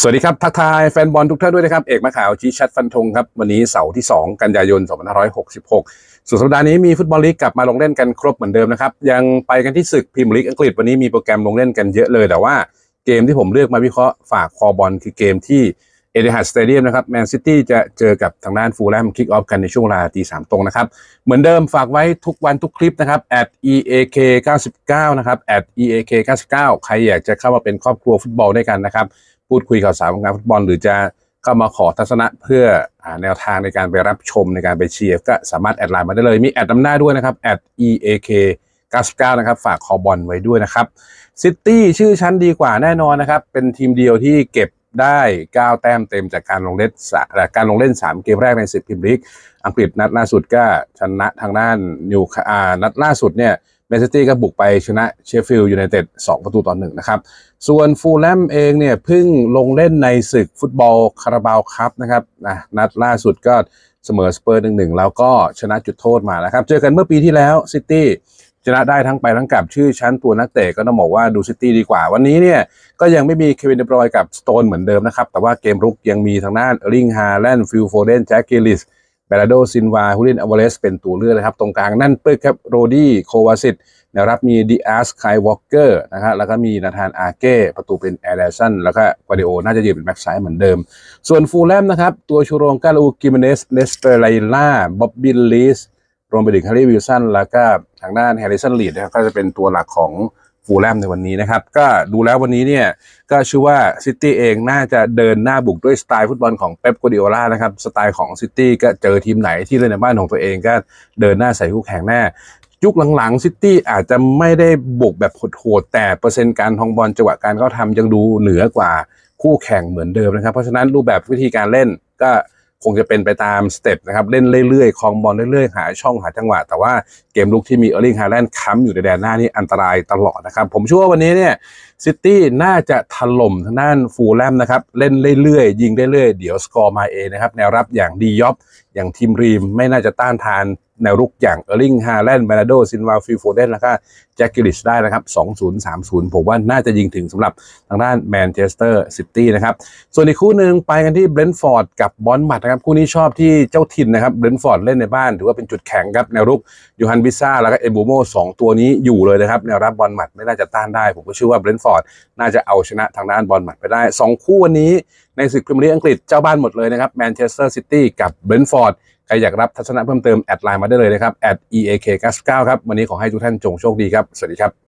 สวัสดีครับ ทักทายแฟนบอลทุกท่านด้วยนะครับ เอกมาข่าวชี้ชัดฟันธงครับ วันนี้เสาร์ที่ 2 กันยายน 2566 สุดสัปดาห์นี้มีฟุตบอลลีกกลับมาลงเล่นกันครบเหมือนเดิมนะครับ ยังไปกันที่ศึกพรีเมียร์ลีกอังกฤษวันนี้มีโปรแกรมลงเล่นกันเยอะเลย แต่ว่าเกมที่ผมเลือกมาวิเคราะห์ฝากคอบอลคือเกมที่เอเดฮัดสเตเดียมนะครับแมนซิตี้จะเจอกับทางด้านฟูลแลมคิกออฟกันในช่วงเวลาตีสามตรงนะครับ เหมือนเดิมฝากไว้ทุกวันทุกคลิปนะครับ at eak 99นะครับ at eak 99ใครอยากจะเข้ามาเป็นครอบครัวฟุตบอลด้วยกันนะครับ พูดคุยข่าวสารของงานฟุตบอล หรือจะเข้ามาขอทัศนะเพื่อแนวทางในการไปรับชมในการไปเชียร์ก็สามารถแอดไลน์มาได้เลย มีแอดนำหน้าด้วยนะครับ at eak 99นะครับฝากคอบอลไว้ด้วยนะครับซิตี้ชื่อชั้นดีกว่าแน่นอนนะครับ เป็นทีมเดียวที่เก็บได้ 9 แต้มเต็มจากการลงเล่นสะเอ่อการลงเล่น 3 เกมแรกใน 10พรีเมียร์ลีกอังกฤษนัดล่าสุดก็ชนะทางด้านนิวอ่านัดล่าสุดเนี่ย แมนซิตี้ก็บุกไปชนะเชฟฟิลด์ยูไนเต็ด2ประตูต่อหนึ่งนะครับ ส่วนฟูลแลมเองเนี่ยเพิ่งลงเล่นในศึกฟุตบอลคาราบาวครับนะครับนะนัดล่าสุดก็เสมอสเปอร์หนึ่งหนึ่งแล้วก็ชนะจุดโทษมานะครับ เจอกันเมื่อปีที่แล้วซิตี้ชนะได้ทั้งไปทั้งกลับชื่อชั้นตัวนักเตะก็ต้องบอกว่าดูซิตี้ดีกว่า วันนี้เนี่ยก็ยังไม่มีเควินเดบรอยกับสโตนเหมือนเดิมนะครับ แต่ว่าเกมรุกยังมีทางด้านเออร์ลิงฮาแลนด์ฟิลโฟเดนแจ็คกิลลิส เบลาโดซินวาฮูลินอเวเลสเป็นตัวเลือกนะครับ ตรงกลางนั่นเปิดครับโรดี้โควาซิตนะครับมีดิอาสไควอลเกอร์นะครับแล้วก็มีนาธานอาเก้ประตูเป็นแอร์เดสันแล้วก็กวาเดโอน่าจะยืนเป็นแบ็กซ้ายเหมือนเดิม ส่วนฟูลแลมนะครับ ตัวชูโรงกาลูกิมเนสเนสเปเรล่าบ๊อบบิลลิสรวมไปถึงฮาริวิลสันแล้วก็ทางด้านแฮร์ริสันลีดนะครับก็จะเป็นตัวหลักของ ฟูลแลมในวันนี้นะครับ ก็ดูแล้ววันนี้เนี่ยก็เชื่อว่าซิตี้เองน่าจะเดินหน้าบุกด้วยสไตล์ฟุตบอลของเป๊ปกัวดิโอลานะครับ สไตล์ของซิตี้ก็เจอทีมไหนที่เล่นในบ้านของตัวเองก็เดินหน้าใส่คู่แข่งแน่ยุคหลังๆซิตี้อาจจะไม่ได้บุกแบบโหดๆแต่เปอร์เซ็นต์การทองบอลจังหวะการเข้าทำยังดูเหนือกว่าคู่แข่งเหมือนเดิมนะครับ เพราะฉะนั้นรูปแบบวิธีการเล่นก็ คงจะเป็นไปตามสเต็ปนะครับ เล่นเรื่อยๆคลองบอลเรื่อยๆ หาช่องหาจังหวะ แต่ว่าเกมลุกที่มีเออร์ลิงฮาแลนด์ค้ำอยู่ในแดนหน้านี่อันตรายตลอดนะครับ ผมเชื่อว่าวันนี้เนี่ยซิตี้น่าจะถล่มทางด้านฟูลแลมนะครับ เล่นเรื่อยๆ ยิงเรื่อยๆ เดี๋ยวสกอร์มาเองนะครับ แนวรับอย่างดียอบอย่างทีมรีมไม่น่าจะต้านทาน แนวรุกอย่างเออร์ลิงฮาแลนด์บานาโดซินวาฟิลโฟเดนแล้วก็แจ็คกิลิชได้นะครับ 2030 ผมว่าน่าจะยิงถึงสำหรับทางด้านแมนเชสเตอร์ซิตี้นะครับ ส่วนอีกคู่หนึ่งไปกันที่เบรนท์ฟอร์ดกับบอนมัดนะครับ คู่นี้ชอบที่เจ้าถิ่นนะครับเบรนท์ฟอร์ดเล่นในบ้าน ถือว่าเป็นจุดแข็งครับ แนวรุกยูฮันบิซ่าแล้วก็เอบูโมสองตัวนี้อยู่เลยนะครับแนวรับบอลมัดไม่น่าจะต้านได้ ผมก็เชื่อว่าเบรนท์ฟอร์ดน่าจะเอาชนะทางด้านบอลหมัดไปได้สองคู่วันนี้ในศึกพรีเมียร์ลีกอังกฤษเจ้าบ้านหมดเลยนะครับแมนเชสเตอร์ซิตี้กับเบรนท์ฟอร์ด ครอยากรับทัศนะเพิ่มเติมแอดไลน์มาได้เลยนะครับ eak 99 ครับ วันนี้ขอให้ทุกท่านจงโชคดีครับ สวัสดีครับ